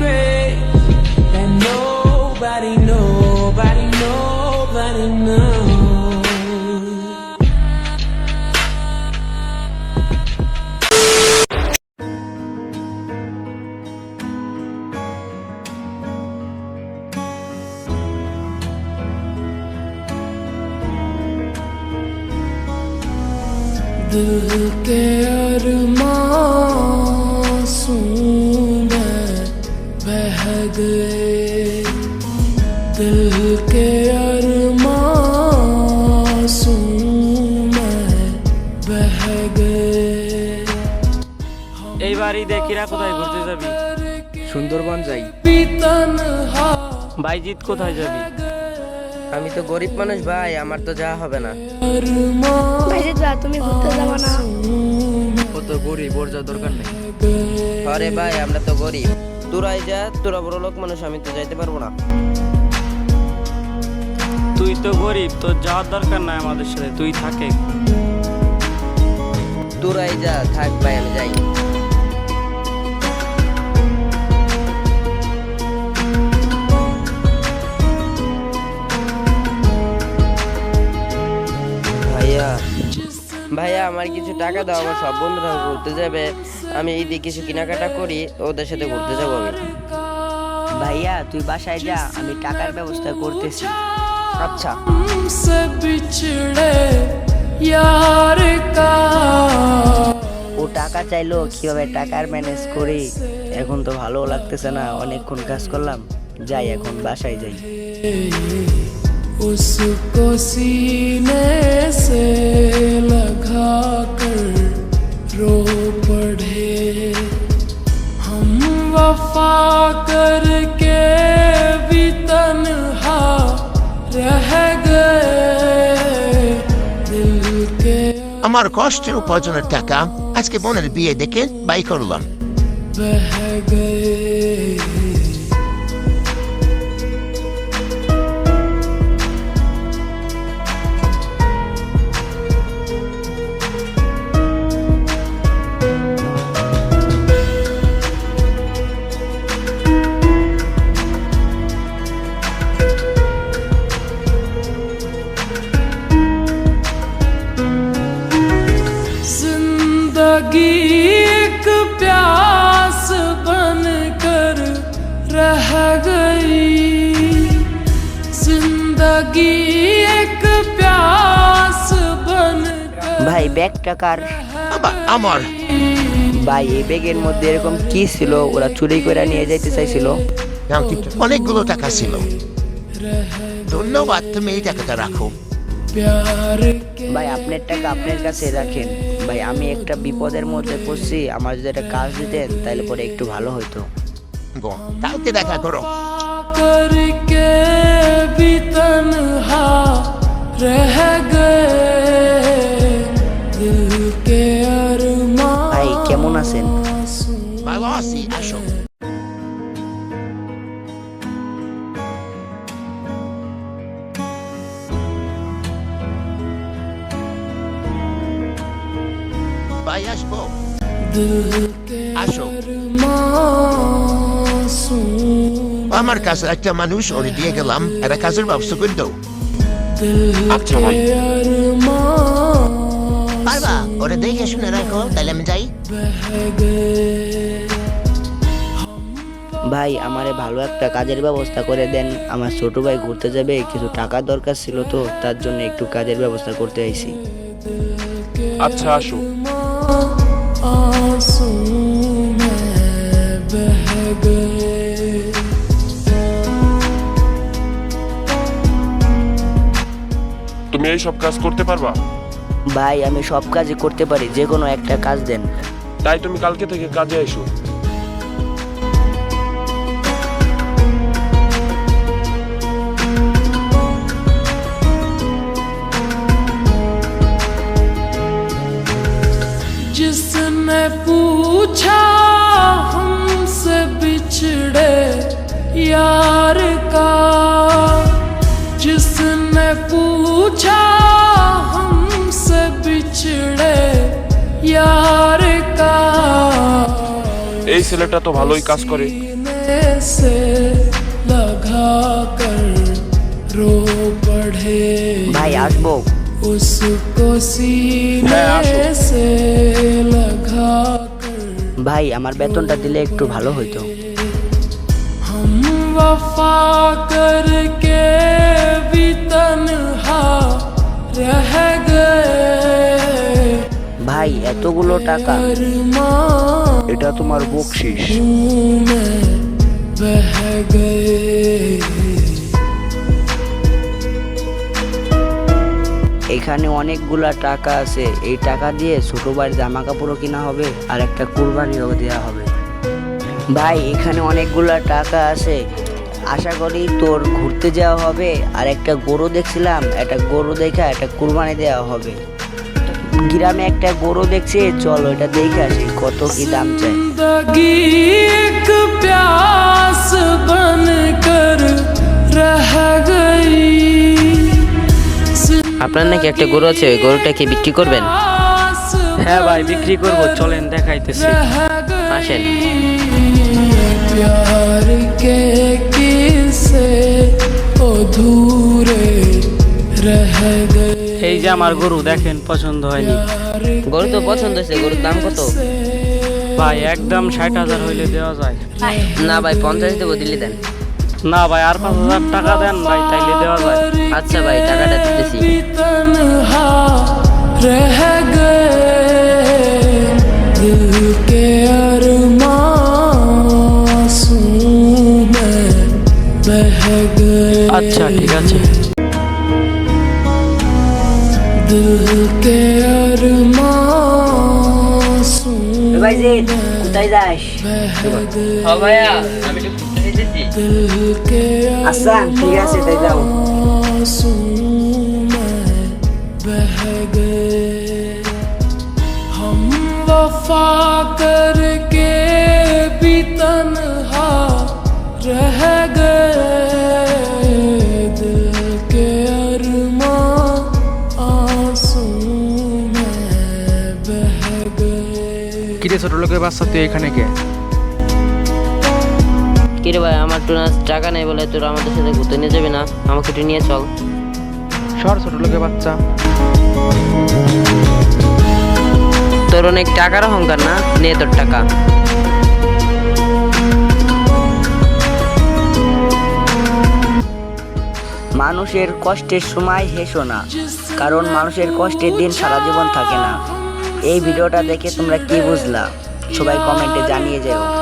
secret that nobody, nobody, nobody knows. दिल के अरमासूं गए दिल के अरमासूं में बह गए এইবার ঈদে কিরা কোথায় ঘুরতে যাবি সুন্দরবন যাই तन्हा বাইজিৎ কোথায় যাবি আমি তো গরিব মানুষ ভাই আমার তো যাওয়া হবে না বাইরে যা তুমি ঘুরতে যাবো না ও তো গরিব ওর যাওয়ার দরকার নেই আরে ভাই আমরা তো গরিব তোরাই যা তোরা বড় লোক মানুষ আমি তো যাইতে পারব না। তুই তো গরিব তোর যাওয়ার দরকার নাই আমাদের সাথে তুই থাকে। তোরাই যা থাক ভাই আমি যাই। ভাইয়া ভাইয়া আমার কিছু টাকা দাও আমার সব বন্ধুরা ঘুরতে যাবে। আমি এই দিয়ে কিছু কেনাকাটা করি ওদের সাথে ঘুরতে যাবো আমি ভাইয়া তুই বাসায় যা আমি টাকার ব্যবস্থা করতেছি আচ্ছা हमसे बिछड़े यार का ও টাকা চাইলো কিভাবে টাকার ম্যানেজ করি এখন তো ভালো লাগতেছে না অনেকক্ষণ কাজ করলাম যাই এখন বাসায় যাই उसको सीने से लगा कर रो पड़े हम वफा करके भी तन्हा रह गए दिल के আমার কষ্টের উপার্জনের টাকা আজকে বোনের বিয়ে দেখে বাই করলাম बह गए जिंदगी एक प्यास बनकर ভাই ব্যাগ টাকার আবার আমার ভাই এই ব্যাগের মধ্যে এরকম কি ছিল ওরা চুরি করে নিয়ে যাইতে চাইছিল নাও কিন্তু অনেকগুলো টাকা ছিল ধন্যবাদ তুমি এই টাকাটা রাখো प्यार के ভাই আপনার টাকা আপনার কাছে রাখেন ভাই আমি একটা বিপদের মধ্যে পড়ছি আমার যদি একটা কাজ দিতেন তাহলে পরে একটু ভালো হতো গো, কালকে দেখা করো करके भी तन्हा रह गए दिल के अरमां ভাই কেমন আছেন ভালো আছি আসো ভাই আসবো दिल আমার কাছে একটা মানুষ ওরে দিয়ে গেলাম একটা কাজের ব্যবস্থা করে দাও दिल আচ্ছা ভাই के अरमां পারবা ওরে দেখে শুনে রাখো তাহলে আমি যাই बह गए ভাই আমারে ভালো একটা কাজের ব্যবস্থা করে দেন আমার ছোট ভাই ঘুরতে যাবে কিছু টাকা দরকার ছিল তো তার জন্য একটু কাজের ব্যবস্থা করতে আইছি আচ্ছা আসো आंसू में बह गए তুমি এই সব কাজ করতে পারবা? ভাই আমি সব কাজই করতে পারি যে কোনো একটা কাজ দেন। তাই তুমি কালকে থেকে কাজে এসো ছেলেটা তো ভালোই কাজ করে सीने से लगा कर रो पढ़े ভাই আসবো उसको হ্যাঁ, আসো। सीने से लगा कर ভাই আমার বেতনটা দিলে একটু ভালো হইতো हम वफा करके भी तन्हा रह गए ভাই এতগুলো টাকা अरमां এটা তোমার বকশিস। এখানে অনেকগুলা টাকা আছে। এই টাকা দিয়ে ছোট ভাইয়ের জামা কাপড়ও কিনা হবে আর একটা কুরবানিও দেওয়া হবে। ভাই, এখানে অনেকগুলা টাকা আছে। আশা করি তোর ঘুরতে যাওয়া হবে। আর একটা গরু দেখছিলাম। একটা গরু দেখা একটা কুরবানি দেওয়া হবে। গ্রামে একটা গরু দেখছি চলো এটা দেখে আসি কত কি দাম চাই जिंदगी एक प्यास बन कर रह गई আপনার নাকি একটা গরু আছে ওই গরুটা কি বিক্রি করবেন प्यास হ্যাঁ ভাই বিক্রি করবো চলেন দেখাইতেছি रह আসেন प्यार के किस्से अधूरे रह गए এই যে আমার গরু দেখেন পছন্দ হয়নি। গরু তো পছন্দ হয়েছে গরুর দাম কত? ভাই একদম ষাট হাজার হইলে দেওয়া যায়। না ভাই পঞ্চাশ দেবো দিলে দেন। না ভাই আর পাঁচ হাজার টাকা দেন ভাই তাইলে দেওয়া যায়। আচ্ছা ভাই টাকাটা দিতেছি। আচ্ছা ঠিক আছে। ভাই যে কোথায় যাস ভাইয়া আমি একটু ঘুরতে যেতেছি दिल के আচ্ছা ঠিক আছে তাই যাও आंसू में बह गए हम वफा কিরে ছোট লোকের বাচ্চা তুই এখানে কে? কিরে ভাই আমার তো না টাকা নেই বলে তোর আমাদের সাথে ঘুরতে নিয়ে যাবে না? আমাকে একটু নিয়ে চল। সর ছোট লোকের বাচ্চা। তোর অনেক টাকার অহংকার না? নে তোর টাকা। মানুষের কষ্টের সময় হেসো না কারণ মানুষের কষ্টের দিন সারা জীবন থাকে না। এই ভিডিওটা দেখে তোমরা কি বুঝলা? সবাই কমেন্টে জানিয়ে যাও।